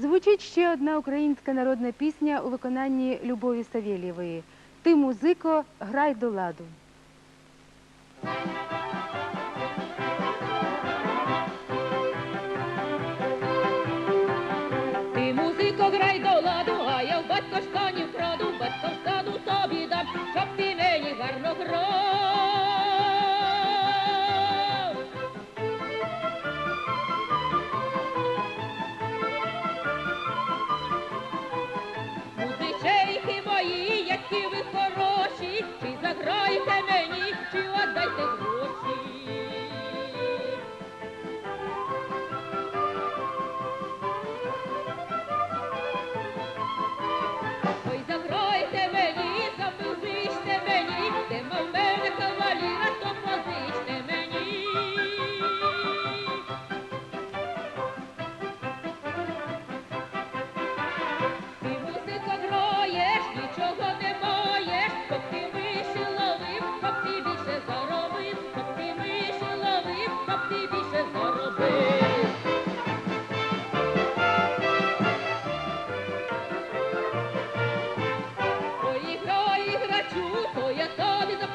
Звучить ще одна українська народна пісня у виконанні Любові Савєлєвої. Ти, музико, грай до ладу. Ти музико грай до ладу, а я в батько штанів Музичейки мої, щоб ти більше заробив. Ой, ігра, іграчу, то я тобі запитаю.